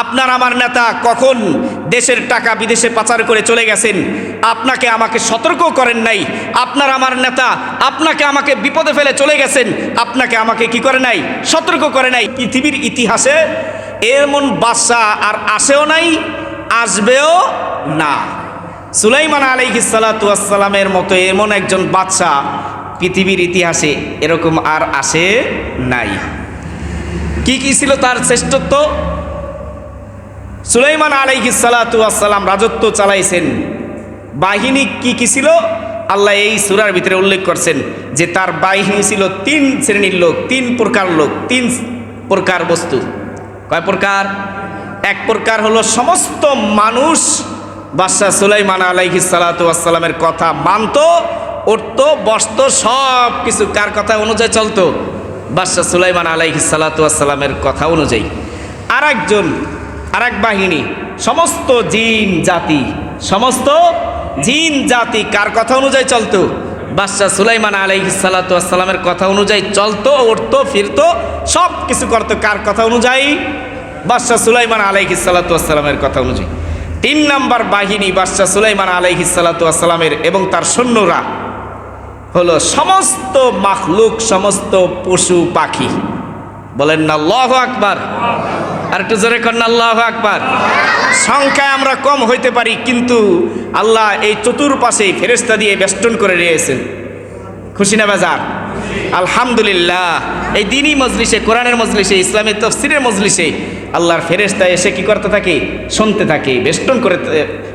আপনার আমার নেতা কখন দেশের টাকা বিদেশে পাচার করে চলে গেছেন? আপনাকে আমাকে সতর্ক করেন নাই। আপনার আমার নেতা আপনাকে আমাকে বিপদে ফেলে চলে গেছেন। আপনাকে আমাকে কি করে নাই? সতর্ক করে নাই। পৃথিবীর ইতিহাসে এমন বাদশাহ আর আসেও নাই, আসবেও না। সুলাইমান আলাইহিসালামের মতো এমন একজন বাদশা পৃথিবীর ইতিহাসে এরকম আর আসে নাই। কি কি ছিল তার শ্রেষ্ঠত্ব? সুলাইমান আলাইহিসালাম রাজত্ব চালাইছেন। বাহিনী কি কি ছিল? আল্লাহ এই সুরার ভিতরে উল্লেখ করছেন যে তার বাহিনী ছিল তিন শ্রেণির লোক, তিন প্রকার লোক, তিন প্রকার বস্তু। কয় প্রকার? এক প্রকার হলো সমস্ত মানুষ বাদশাহ সুলাইমান আলাইহি সালাতামের কথা মানত, উঠত, বসত, সব কিছু কার কথা অনুযায়ী চলতো? বাদশাহ সুলাইমান আলাইহি সালাতামের কথা অনুযায়ী। আর একজন আর এক বাহিনী, সমস্ত জিন জাতি, সমস্ত জিন জাতি কার কথা অনুযায়ী চলতো? বাদশাহ সুলাইমান আলাইহি সালাতামের কথা অনুযায়ী চলতো, উঠতো, ফিরতো সব কিছু করতো কার কথা অনুযায়ী? বাদশাহ সুলাইমান আলাইহি সালাতামের কথা অনুযায়ী। তিন নাম্বার বাহিনী বাদশাহ সুলাইমান আলাইহি সালাতামের এবং তার সৈন্যরা হলো সমস্ত মাখলুক, সমস্ত পশু পাখি। বলেন না, আল্লাহ আকবার। আর একটু জোরে করেন আল্লাহ আকবার। সংখ্যায় আমরা কম হইতে পারি, কিন্তু আল্লাহ এই চতুর্পাশে ফেরেস্তা দিয়ে বেষ্টন করে রয়েছেন খুশি না বাজার? আলহামদুলিল্লাহ। এই দিনই মজলিসে, কোরআনের মজলিসে, ইসলামের তফসিরের মজলিসে আল্লাহর ফেরেস্তা এসে কি করতে থাকে? শুনতে থাকে, বেষ্টন করে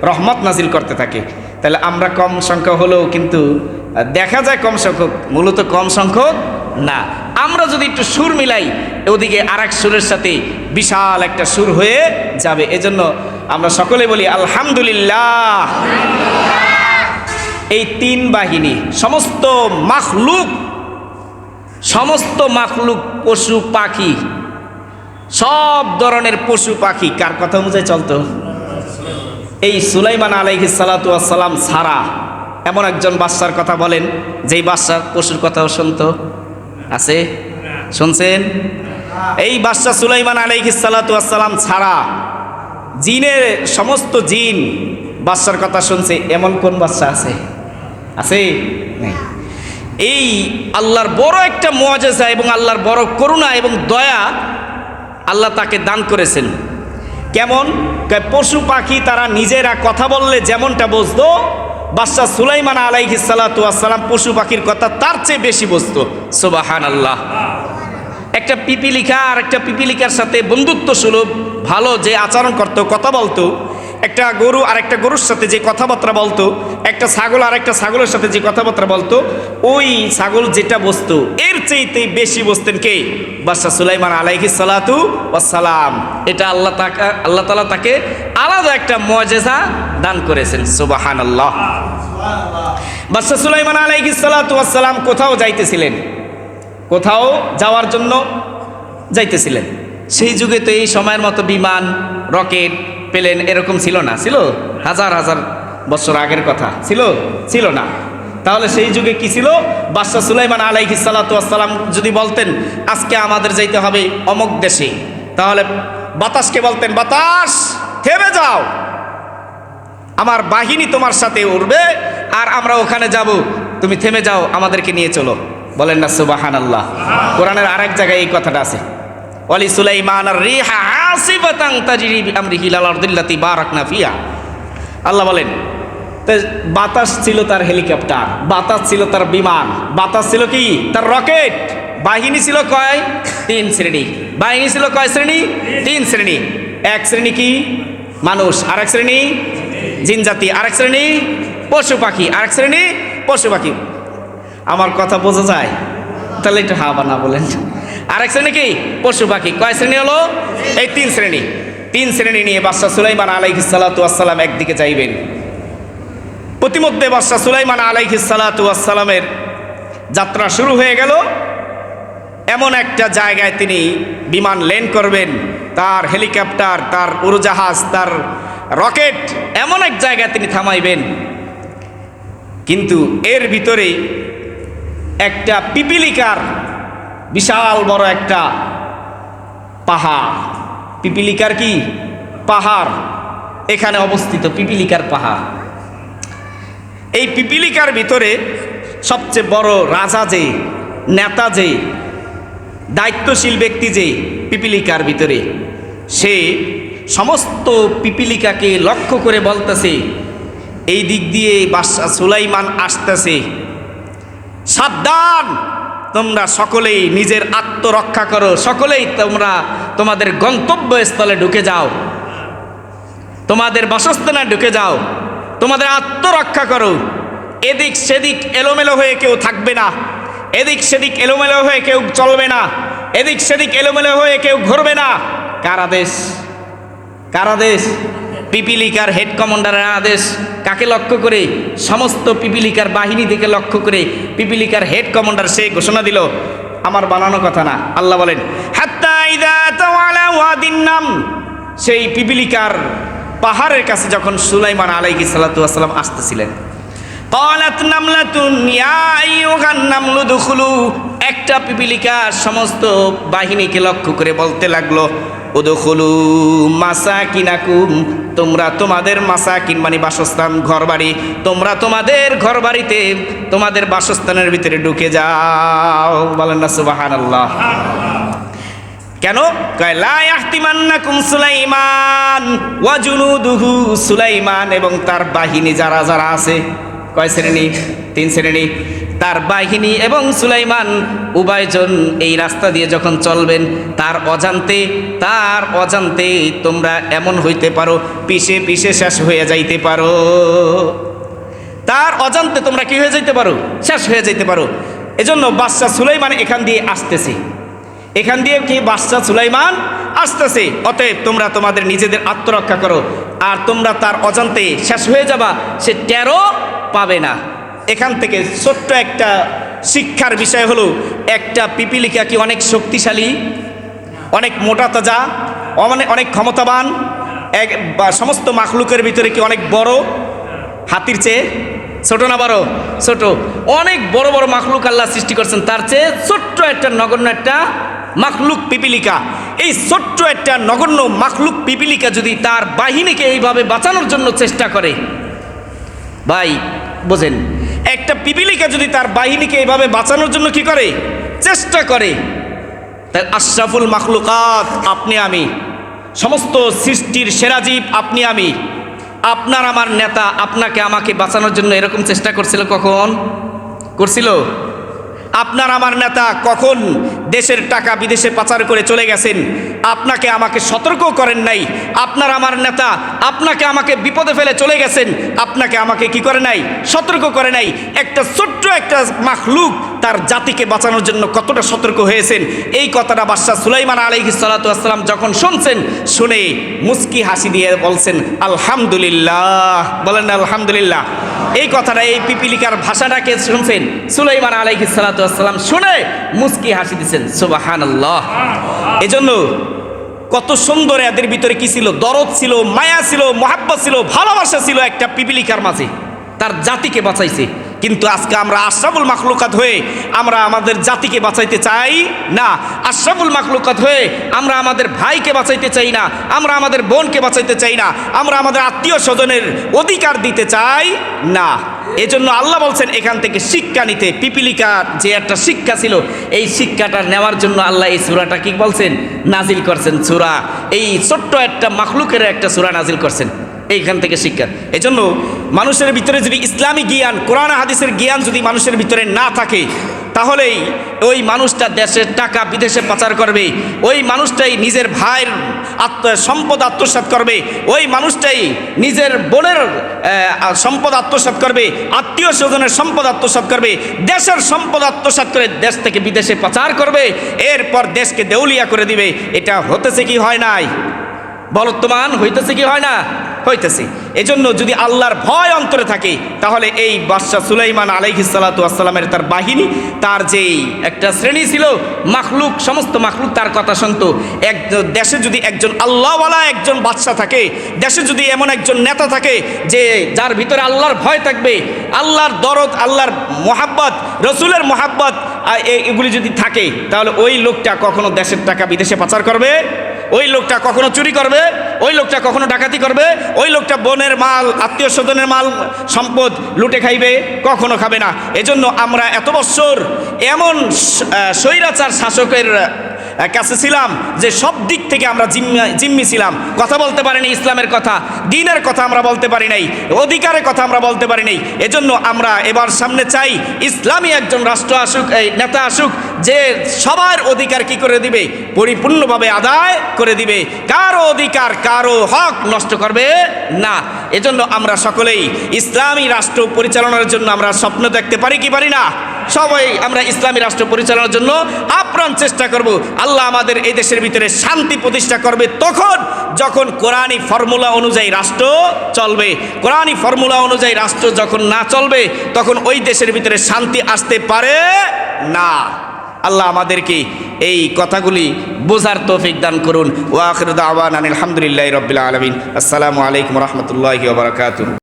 রহমত নাজিল করতে থাকে। তাহলে আমরা কম সংখ্যা হলেও কিন্তু, দেখা যায় কম সংখ্যক, মূলত কম সংখ্যক না। আমরা যদি একটু সুর মিলাই ওদিকে আর এক সুরের সাথে বিশাল একটা সুর হয়ে যাবে। এজন্য আমরা সকলে বলি, আলহামদুলিল্লাহ। এই তিন বাহিনী, সমস্ত মাখলুক সমস্ত মাখলুক পশু পাখি, সব ধরনের পশু পাখি, কার কথা অনুযায়ী চলতো? এই সুলাইমান আলাইহি সালাম সারা এমন একজন বাচ্চার কথা বলেন, যেই বাচ্চার পশুর কথাও শুনতো। আছে? শুনছেন? এই বাদশাহ সুলাইমান আলাইহি সালাম ছাড়া জিনের সমস্ত জিন বাচ্চার কথা শুনছে, এমন কোন বাচ্চা আছে? আছে? এই আল্লাহর বড় একটা মোয়াজেজা এবং আল্লাহর বড় করুণা এবং দয়া আল্লাহ তাকে দান করেছেন। কেমন? পশু পাখি তারা নিজেরা কথা বললে যেমনটা বুঝতো বাদশাহ সুলাইমান আলাইহি সালাম পশু পাখির কথা তার চেয়ে বেশি বুঝতো। সোবাহান আল্লাহ একটা পিপিলিকা আর একটা পিপিলিকার সাথে বন্ধুত্ব সুলভ ভালো যে আচরণ করতো, কথা বলতো একটা গরু আর একটা গরুর সাথে যে কথাবার্তা বলতো, একটা ছাগল আর একটা ছাগলের সাথে যে কথাবার্তা বলতো, ওই ছাগল যেটা বসতো, এর চাইতে বেশি বসতেন কে? বাদশাহ সুলাইমান আলাইহি সালাতু ওয়াসালাম এটা আল্লাহ তাকে, আল্লাহ তালা তাকে আলাদা একটা মজেজা দান করেছেন সুবাহান আল্লাহ বাদশাহ সুলাইমান আলাইহি সালাতু ওয়াসালাম কোথাও যাইতেছিলেন? কোথাও যাওয়ার জন্য যাইতেছিলেন? সেই যুগে তো এই সময়ের মতো বিমান, রকেট প্লেন এরকম ছিল না। ছিল? হাজার হাজার বছর আগের কথা। ছিল? ছিল না। তাহলে সেই যুগে কি ছিল? বাদশাহ সুলাইমান আলাইহি সালাতাম যদি বলতেন, আজকে আমাদের যাইতে হবে অমক দেশে, তাহলে বাতাসকে বলতেন, বাতাস, থেমে যাও। আমার বাহিনী তোমার সাথে উঠবে আর আমরা ওখানে যাব। তুমি থেমে যাও, আমাদেরকে নিয়ে চলো। বলেন না সুবাহান আল্লাহ কোরআনের আরেক জায়গায় এই কথাটা আছে। ওয়ালি সুলাইমান আর রিহা আসিবাতাং তাজরি বিআমরিহি লাল আরদিল্লাতি বারাকনা ফিয়া আল্লাহ বলেন বাতাস ছিল তার হেলিকপ্টার, বাতাস ছিল তার বিমান, বাতাস ছিল কি? তার রকেট। বাহিনী ছিল কয়? তিন শ্রেণি। বাহিনী ছিল কয় শ্রেণি? তিন শ্রেণি। এক শ্রেণি কি? মানুষ। আরেক শ্রেণি? জিন জাতি। আরেক শ্রেণি? পশু পাখি। আরেক শ্রেণি? পশু পাখি। আমার কথা বোঝা যায়? তাহলে একটু হা বানা বলেন। আরেক শ্রেণি কি? পশু পাখি। কয় শ্রেণি হলো? এই তিন শ্রেণি। তিন শ্রেণি নিয়ে বাদশাহ সুলাইমান আলাইহি সালাতাম একদিকে যাইবেন। প্রতিমধ্যে বাদশাহ সুলাইমান আলাইহি সালাতামের যাত্রা শুরু হয়ে গেল। এমন একটা জায়গায় তিনি বিমান ল্যান্ড করবেন। তার হেলিকপ্টার, তার উড়োজাহাজ, তার রকেট, এমন এক জায়গায় তিনি থামাইবেন। কিন্তু এর ভিতরে একটা পিপিলিকার বিশাল বড় একটা পাহাড়। পিপিলিকার কি? পাহাড়। এখানে অবস্থিত পিপিলিকার পাহাড়। এই পিপিলিকার ভিতরে সবচেয়ে বড় রাজা যে, নেতা যে, দায়িত্বশীল ব্যক্তি যে পিপিলিকার ভিতরে, সে সমস্ত পিপিলিকাকে লক্ষ্য করে বলতেছে, এই দিক দিয়ে বাদশাহ সুলাইমান আসতেছে। সাবধান! তোমরা সকলেই নিজের আত্মরক্ষা করো। সকলেই তোমরা তোমাদের গন্তব্যস্থলে ঢুকে যাও। তোমাদের বাসস্থানে ঢুকে যাও। তোমাদের আত্মরক্ষা করো। এদিক সেদিক এলোমেলো হয়ে কেউ থাকবে না। এদিক সেদিক এলোমেলো হয়ে কেউ চলবে না। এদিক সেদিক এলোমেলো হয়ে কেউ ঘুরবে না। কার আদেশ কার আদেশ পিপিলিকার হেড কমান্ডারের আদেশ কাকে লক্ষ্য করে? সমস্ত পিপিলিকার বাহিনী থেকে লক্ষ্য করে পিপিলিকার হেড কমান্ডার সে ঘোষণা দিল, আমার বানানো কথা না। আল্লাহ বলেন নাম। সেই পিপিলিকার পাহাড়ের কাছে যখন সুলাইমান আলাইকি সালাতাম আসতেছিলেন, কলাত নামলাতুন নামলু দুখুলু। একটা পিপিলিকা সমস্ত বাহিনীকে লক্ষ্য করে বলতে লাগল উদখুলু মাসাকিনাকুম। তোমরা তোমাদের মাসাকিন মানে বাসস্থান, ঘরবাড়ি। তোমরা তোমাদের ঘরবাড়িতে তোমাদের বাসস্থানের ভিতরে ঢুকে যাও। বলেন না সুবাহান আল্লাহ কেন সুলাইমান ওয়া জুনুদুহু সুলাইমান এবং তার বাহিনী যারা যারা আছে, কয় শ্রেণি? তিন শ্রেণি। তার বাহিনী এবং সুলাইমান উভয়জন এই রাস্তা দিয়ে যখন চলবেন, তার অজান্তে তার অজান্তে তোমরা এমন হইতে পারো, পিছে পিছে শেষ হয়ে যাইতে পারো। তার অজান্তে তোমরা কি হয়ে যাইতে পারো? শেষ হয়ে যাইতে পারো। এজন্য বাদশাহ সুলাইমান এখান দিয়ে আসতেছে। এখান দিয়ে কি বাদশাহ সুলাইমান আসতেছে? অতএব তোমরা তোমাদের নিজেদের আত্মরক্ষা করো। আর তোমরা তার অজান্তে শেষ হয়ে যাবা, সে টেরো পাবে না। এখান থেকে ছোট্ট একটা শিক্ষার বিষয় হলো, একটা পিপিলিকা কি অনেক শক্তিশালী, অনেক মোটা তাজা অনেক অনেক ক্ষমতাবান, এক সমস্ত মাখলুকের ভিতরে কি অনেক বড় হাতির চেয়ে? ছোট না বড়? ছোট। অনেক বড় বড় মাখলুক আল্লাহ সৃষ্টি করছেন, তার চেয়ে ছোট্ট একটা নগণ্য একটা মাখলুক পিপিলিকা। এই ছোট্ট একটা নগণ্য মাখলুক পিপিলিকা যদি তার বাহিনীকে এইভাবে বাঁচানোর জন্য চেষ্টা করে, ভাই, বোঝেন একটা পিপিলিকা যদি তার বাহিনীকে এভাবে বাঁচানোর জন্য কি করে? চেষ্টা করে। তাই আশরাফুল মাখলুকাত, আপনি আমি। সমস্ত সৃষ্টির সেরা জীব, আপনি আমি। আপনার আমার নেতা, আপনাকে আমাকে বাঁচানোর জন্য এরকম চেষ্টা করছিল কখন? করছিল? আপনার আমার নেতা কখন দেশের টাকা বিদেশে পাচার করে চলে গেছেন? আপনাকে আমাকে সতর্ক করেন নাই। আপনার আমার নেতা আপনাকে আমাকে বিপদে ফেলে চলে গেছেন। আপনাকে আমাকে কি করে নাই? সতর্ক করে নাই। একটা ছোট্ট একটা মাখলুক তার জাতিকে বাঁচানোর জন্য কতটা সতর্ক হয়েছেন? এই কথাটা বাদশাহ সুলাইমান আলাইহি সালাতাম যখন শুনছেন, শুনে মুস্কি হাসি দিয়ে বলছেন, আলহামদুলিল্লাহ। বলেন আলহামদুলিল্লাহ। এই কথাটা, এই পিপিলিকার ভাষাটাকে শুনছেন সুলাইমান আলাইহি সালাতাম শুনে মুস্কি হাসি দিচ্ছেন সুবাহান এজন্য কত সুন্দর এদের ভিতরে কি ছিল? দরদ ছিল, মায়া ছিল, মহাব্বত ছিল, ভালোবাসা ছিল একটা পিপিলিকার মাঝে। তার জাতিকে বাঁচাইছে। কিন্তু আজকে আমরা আশরাফুল মাখলুকাত হয়ে আমরা আমাদের জাতিকে বাঁচাইতে চাই না। আশরাফুল মাখলুকাত হয়ে আমরা আমাদের ভাইকে বাঁচাইতে চাই না। আমরা আমাদের বোনকে বাঁচাইতে চাই না। আমরা আমাদের আত্মীয় স্বজনের অধিকার দিতে চাই না। এজন্য আল্লাহ বলছেন, এখান থেকে শিক্ষা নিতে। পিপিলিকার যে একটা শিক্ষা ছিল, এই শিক্ষাটা নেওয়ার জন্য আল্লাহ এই সুরাটা কি বলছেন? নাজিল করছেন সুরা। এই ছোট্ট একটা মাখলুকের একটা সুরা নাজিল করছেন। এইখান থেকে শিক্ষা। এজন্য মানুষের ভিতরে যদি ইসলামী জ্ঞান, কোরআন, হাদিসের জ্ঞান যদি মানুষের ভিতরে না থাকে, তাহলেই ওই মানুষটা দেশের টাকা বিদেশে পাচার করবে, ওই মানুষটাই নিজের ভাইয়ের আত্ম, সম্পদ আত্মসাৎ করবে, ওই মানুষটাই নিজের বোনের সম্পদ আত্মসাৎ করবে, আত্মীয় স্বজনের সম্পদ আত্মসাৎ করবে, দেশের সম্পদ আত্মসাৎ করে দেশ থেকে বিদেশে পাচার করবে, এরপর দেশকে দেউলিয়া করে দিবে। এটা হতেছে কি হয় নাই? বর্তমান হইতেছে কি হয় না? হইতেছে। এজন্য যদি আল্লাহর ভয় অন্তরে থাকে, তাহলে এই বাদশাহ সুলাইমান আলাইহি সালাতু আসসালামের তার বাহিনী, তার যেই একটা শ্রেণি ছিল, মাখলুক, সমস্ত মাখলুক তার কথা শুনতো। এক দেশে যদি একজন আল্লাহওয়ালা একজন বাদশাহ থাকে, দেশে যদি এমন একজন নেতা থাকে, যে যার ভিতরে আল্লাহর ভয় থাকবে, আল্লাহর দরদ, আল্লাহর মোহাব্বত, রসুলের মোহাব্বত এগুলি যদি থাকে, তাহলে ওই লোকটা কখনো দেশের টাকা বিদেশে পাচার করবে? ওই লোকটা কখনো চুরি করবে, ওই লোকটা কখনো ডাকাতি করবে, ওই লোকটা বোনের মাল, আত্মীয় স্বজনের মাল, সম্পদ লুটে খাইবে, কখনো খাবে না। এজন্য আমরা এত বছর এমন স্বৈরাচার শাসকের কাছে ছিলাম যে সব দিক থেকে আমরা জিম্মি- জিম্মি ছিলাম। কথা বলতে পারিনি ইসলামের কথা, দিনের কথা আমরা বলতে পারি নাই, অধিকারের কথা আমরা বলতে পারি নাই। এজন্য আমরা এবার সামনে চাই, ইসলামী একজন রাষ্ট্র আসুক, এই নেতা আসুক, যে সবার অধিকার কি করে দিবে? পরিপূর্ণভাবে আদায় করে দিবে। কারও অধিকার, কারও হক নষ্ট করবে না। এজন্য আমরা সকলেই ইসলামী রাষ্ট্র পরিচালনার জন্য আমরা স্বপ্ন দেখতে পারি কি পারি না? সবাই আমরা ইসলামী রাষ্ট্র পরিচালনার জন্য আপ্রাণ চেষ্টা করব। আল্লাহ আমাদের এই দেশের ভিতরে শান্তি প্রতিষ্ঠা করবে তখন যখন কোরআনী ফর্মুলা অনুযায়ী রাষ্ট্র চলবে। কোরআনী ফর্মুলা অনুযায়ী রাষ্ট্র যখন না চলবে, তখন ওই দেশের ভিতরে শান্তি আসতে পারে না। আল্লাহ আমাদেরকে এই কথাগুলি বোঝার তৌফিক দান করুন। ওয়াখির দাওয়ান আলহামদুলিল্লাহ রবিল আলমিন। আসসালামু আলাইকুম রহমতুল্লাহ বারকাতুহ।